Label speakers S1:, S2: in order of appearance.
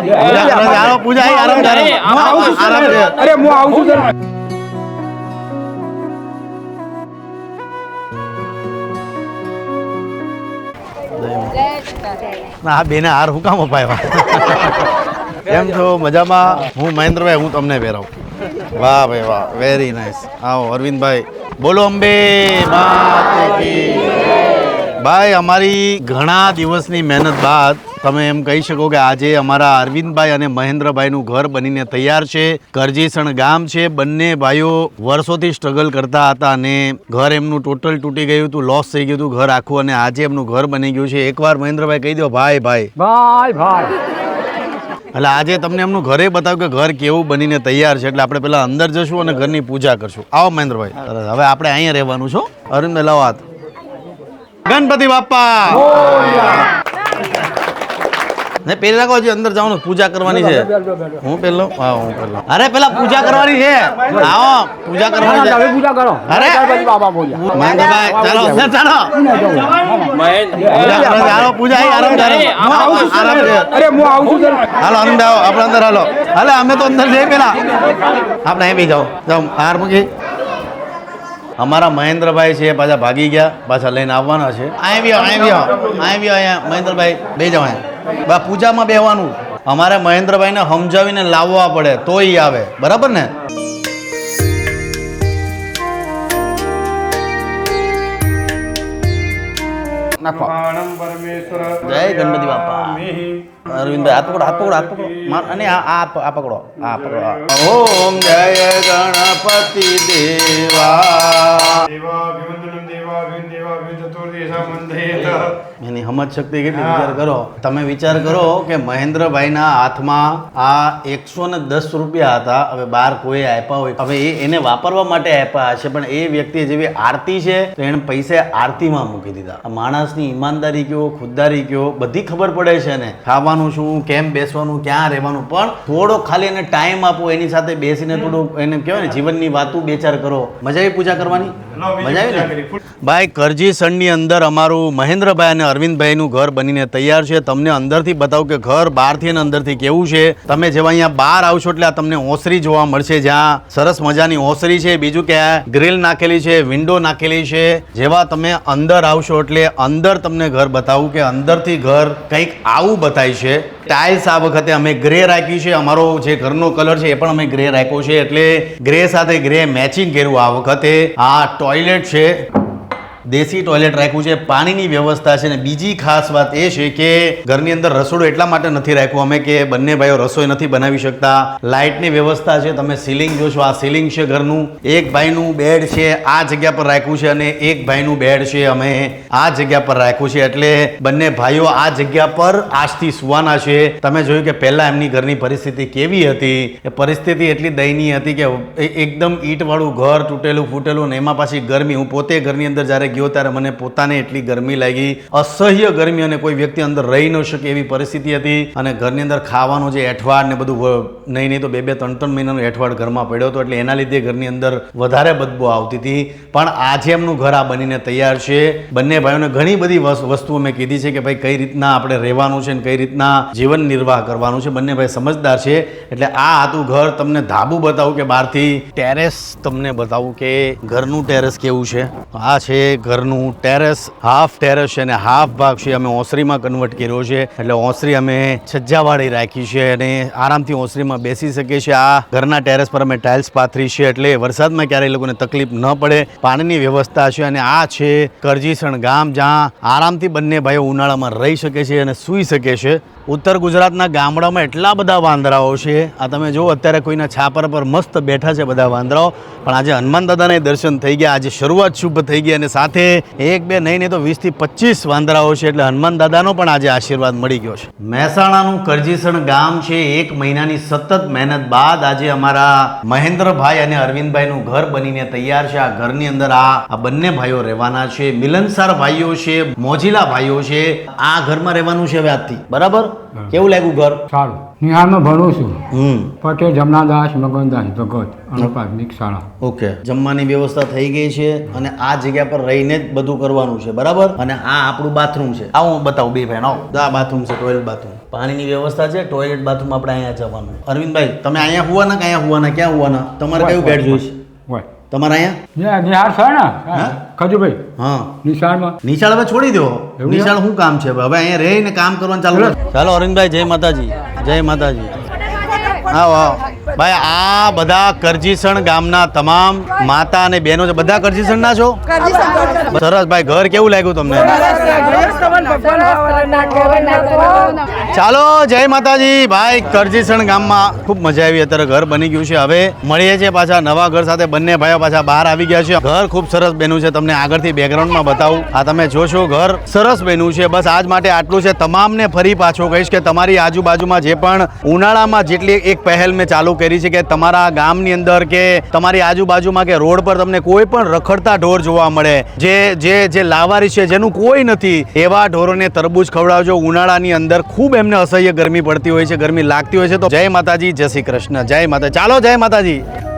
S1: પૂજા કરો છો. હાલો, પૂજા અહીં આરામ આરામ
S2: અરે હું આવું છું
S1: ના આ બેને હાર હું કામ અપાવ્યા કેમ છો મજામાં. હું મહેન્દ્રભાઈ હું તમને પહેરાવું. વાહ ભાઈ વાહ. વેરી નાઇસ આવો અરવિંદભાઈ. બોલો અંબે માતા કી. ભાઈ અમારી ઘણા દિવસની મહેનત બાદ તમે એમ કહી શકો કે આજે અમારા અરવિંદભાઈ અને મહેન્દ્રભાઈનું ઘર બનીને તૈયાર છે. કરજીસણ ગામ છે. બંને ભાઈઓ વર્ષોથી સ્ટ્રગલ કરતા હતા અને ઘર એમનું ટોટલ તૂટી ગયું હતું લોસ થઈ ગયું હતું ઘર આખું અને આજે એમનું ઘર બની ગયું છે. એકવાર મહેન્દ્રભાઈ કહી દો ભાઈ ભાઈ.
S2: ભાઈ ભાઈ.
S1: એટલે આજે તમને એમનું ઘરે બતાવ્યું કે ઘર કેવું બનીને તૈયાર છે. એટલે આપણે પેલા અંદર જશું અને ઘરની પૂજા કરશું. આવો મહેન્દ્રભાઈ. હવે આપણે અહીંયા રહેવાનું છો અરવિંદભાઈ લાવો હાથ. ગણપતિ બાપા ને પેલા કહો અંદર જવાનું પૂજા કરવાની છે. હું પેલો? હા હું પેલો. અરે પેલા પૂજા કરવાની છે. આવો પૂજા કરવાની છે.
S2: પૂજા કરો.
S1: અરે.
S2: ગણપતિ બાબા બોલ્યા.
S1: મહેન્દ્રભાઈ ચાલો અંદર ચાલો. પૂજા આરામ આરામ
S2: અરે હું આવું છું
S1: હાલો આનંદ આવો આપણે અંદર હાલો. હાલે અમે તો અંદર જઈએ પેલા. આપણે અહીં બી જાઓ. જાઓ હાર મૂકી. અમારા મહેન્દ્રભાઈ છે પાછા ભાગી ગયા, પાછા લઈને આવવાના છે. અહીં બી અહીં બી અહીં અહીંયા. મહેન્દ્રભાઈ, બે જાઓ અહીંયા. પૂજામાં બેહવાનું. અમારે મહેન્દ્રભાઈને સમજાવીને લાવવા પડે, તોય આવે. બરાબર ને? નાખો જય ગણપતિ બાપા અરવિંદભાઈ હાથ પકડો હાથ પકડો હાથ પકડો અને આ આ પકડો આ પકડો. ઓમ જય ગણપતિ દેવા
S3: દેવાભિવંદનમ દેવાભિન દેવાભિન ચતુર્દશા મંદિર
S1: એની સમજ શક્તિ કેટલી? વિચાર કરો. તમે વિચાર કરો કે મહેન્દ્રભાઈના હાથમાં આ એકસો ને દસ રૂપિયા હતા. હવે બાર કોઈ આપ્યા હોય. હવે એ એને વાપરવા માટે આપ્યા હશે પણ એ વ્યક્તિ જેવી આરતી છે તો એને પૈસા આરતીમાં મૂકી દીધા. માણસની ઈમાનદારી કયો ખુદદારી કયો બધી ખબર પડે છે ને ખાવાનું શું કેમ બેસવાનું ક્યાં રહેવાનું? પણ થોડો ખાલી એને ટાઈમ આપો એની સાથે બેસીને થોડું એને કહેવાય ને જીવનની વાતો બે ચાર કરો. મજા આવી પૂજા કરવાની? મજા આવી ને? ભાઈ કરજી સણની અંદર અમારું મહેન્દ્રભાઈ અને અરવિંદભાઈનું ઘર બનીને તૈયાર છે. તમને અંદરથી બતાવું કે ઘર બહારથી અને અંદરથી કેવું છે. તમે જેવા અહીંયા બહાર આવશો એટલે આ તમને ઓસરી જોવા મળશે જ્યાં સરસ મજાની ઓસરી છે. બીજું કે ગ્રીલ નાખેલી છે વિન્ડો નાખેલી છે. જેવા તમે અંદર આવશો એટલે અંદર તમને ઘર બતાવું કે અંદરથી ઘર કંઈક આવું બતાય છે. ટાઇલ્સ આ વખતે અમે ગ્રે રાખી છે. અમારો જે ઘરનો કલર છે એ પણ અમે ગ્રે રાખ્યો છે. એટલે ગ્રે સાથે ગ્રે મેચિંગ કર્યું આ વખતે. આ ટોયલેટ છે દેશી ટોયલેટ રાખ્યું છે, પાણીની વ્યવસ્થા છે ને બીજી ખાસ વાત એ છે કે ઘરની અંદર રસોડું એટલા માટે નથી રાખ્યું અમે કે બંને ભાઈઓ રસોઈ નથી બનાવી શકતા. લાઇટની વ્યવસ્થા છે, તમે સીલિંગ જોશો, આ સીલિંગ છે ઘરનું. એક ભાઈનું બેડ છે, આ જગ્યા પર રાખ્યું છે અને એક ભાઈનું બેડ છે અમે આ જગ્યા પર રાખ્યું છે. એટલે બંને ભાઈઓ આ જગ્યા પર આજથી સુવાના છે. તમે જોયું કે પહેલા એમની ઘરની પરિસ્થિતિ કેવી હતી? એ પરિસ્થિતિ એટલી દયનીય હતી કે એકદમ ઈંટવાળું ઘર તૂટેલું ફૂટેલું ને એમાં પાછી ગરમી. હું પોતે ઘરની અંદર જ્યારે ગયો ત્યારે મને પોતાને એટલી ગરમી લાગી. અસહ્ય ગરમી અને કોઈ વ્યક્તિ અંદર રહી ન શકે એવી પરિસ્થિતિ હતી. અને ઘરની અંદર ખાવાનું જે એઠવાડ ને બધું નહીં નહીં તો બે બે, ત્રણ ત્રણ મહિનાનો એઠવાડ ઘરમાં પડ્યો હતો. એટલે એના લીધે ઘરની અંદર વધારે બદબુ આવતી હતી. પણ આજે એમનું ઘર આ બનીને તૈયાર છે. બંને ભાઈઓને ઘણી બધી વસ્તુઓ મેં કીધી છે કે ભાઈ કઈ રીતના આપણે રહેવાનું છે ને કઈ રીતના જીવન નિર્વાહ કરવાનું છે. બંને ભાઈ સમજદાર છે. એટલે આ હતું ઘર. તમને ધાબુ બતાવું કે બહારથી ટેરેસ તમને બતાવું કે ઘરનું ટેરેસ કેવું છે? આ છે ઘરનું ટેરેસ હાફ ટેરેસ છે અને હાફ ભાગ છે. અમે ઓસરીમાં કન્વર્ટ કર્યો છે. એટલે ઓસરી અમે છજ્જાવાળી રાખી છે અને આરામથી ઓસરીમાં બેસી શકે છે આ ઘરના ટેરેસ પર અમે ટાઇલ્સ પાથરી છે એટલે વરસાદમાં ક્યારેય લોકોને તકલીફ ન પડે. પાણીની વ્યવસ્થા છે અને આ છે કરજીસણ ગામ, જ્યાં આરામથી બંને ભાઈઓ ઉનાળામાં રહી શકે છે અને સૂઈ શકે છે. ઉત્તર ગુજરાતના ગામડામાં એટલા બધા વાંદરાઓ છે. આ તમે જુઓ, અત્યારે કોઈના છાપર પર મસ્ત બેઠા છે બધા વાંદરાઓ. પણ આજે હનુમાન દાદાને દર્શન થઈ ગયા. આજે શરૂઆત શુભ થઈ ગઈ અને સાથે એક બે નહીં નહીં તો વીસથી પચીસ વાંદરાઓ છે એટલે હનુમાન દાદાનો પણ આજે આશીર્વાદ મળી ગયો છે. મહેસાણાનું કરજીસણ ગામ છે એક મહિનાની સતત મહેનત બાદ આજે અમારા મહેન્દ્રભાઈ અને અરવિંદભાઈનું ઘર બનીને તૈયાર છે. આ ઘરની અંદર આ આ બંને ભાઈઓ રહેવાના છે. મિલનસાર ભાઈઓ છે મોજીલા ભાઈઓ છે. આ ઘરમાં રહેવાનું છે હવે આજથી બરાબર. કેવું લાગ્યું ઘર?
S2: સારું. નિહાળમાં ભણું છું.
S1: હમ.
S2: પટેલ જમનાદાસ મગનદાસ ભગત અનુ પ્રાથમિક શાળા.
S1: ઓકે. જમવાની વ્યવસ્થા થઈ ગઈ છે અને આ જગ્યા પર રહીને જ બધું કરવાનું છે બરાબર? અને આ આપણું બાથરૂમ છે. આવો હું બતાવું બે ભાઈ આવો. આ બાથરૂમ છે ટોયલેટ બાથરૂમ પાણીની વ્યવસ્થા છે ટોયલેટ બાથરૂમ આપણે અહીંયા જવાનું. અરવિંદભાઈ તમે અહીંયા હુવાના કે અહીંયા હુવાના? ક્યાં હુવાના? તમારે કયું બેડ જોઈશે
S2: હોય.
S1: તમારે અહીંયા?
S2: નિહાળ છે ને
S1: હા?
S2: ખજુભાઈ
S1: હા.
S2: નિશાળમાં.
S1: નિશાળ હવે છોડી દો. નિશાળ શું કામ છે? હવે અહીંયા રહીને કામ કરવાનું ચાલુ ચાલો અરવિંદભાઈ જય માતાજી. જય માતાજી. આવો આવો. ભાઈ આ બધા કરજીસણ ગામના તમામ માતા અને બહેનો છે. બધા કરજીસણ ના છો. સરસ ભાઈ ઘર કેવું લાગ્યું તમને? ચાલો જય માતાજી. ભાઈ કરજીસણ ગામમાં ખૂબ મજા આવી. અત્યારે ઘર બની ગયું છે. હવે મળીએ છીએ પાછા નવા ઘર સાથે. બંને ભાઈઓ પાછા બહાર આવી ગયા છે. ઘર ખૂબ સરસ બન્યું છે. તમને આગળથી બેકગ્રાઉન્ડમાં બતાવું. આ તમે જોશો ઘર સરસ બન્યું છે. બસ આજ માટે આટલું છે. તમામને ફરી પાછો કહીશ કે તમારી આજુબાજુમાં જે પણ ઉનાળામાં જેટલી એક પહેલ મેં ચાલુ કરી છે કે તમારા ગામની અંદર કે તમારી આજુબાજુમાં કે રોડ પર તમને કોઈ પણ રખડતા ઢોર જોવા મળે, જે જે જે લાવારી છે જેનું કોઈ નથી, એવા ઢોરોને તરબૂચ ખવડાવજો. ઉનાળાની અંદર ખૂબ એમને અસહ્ય ગરમી પડતી હોય છે, ગરમી લાગતી હોય છે. તો જય માતાજી, જય શ્રી કૃષ્ણ, જય માતા, ચાલો જય માતાજી.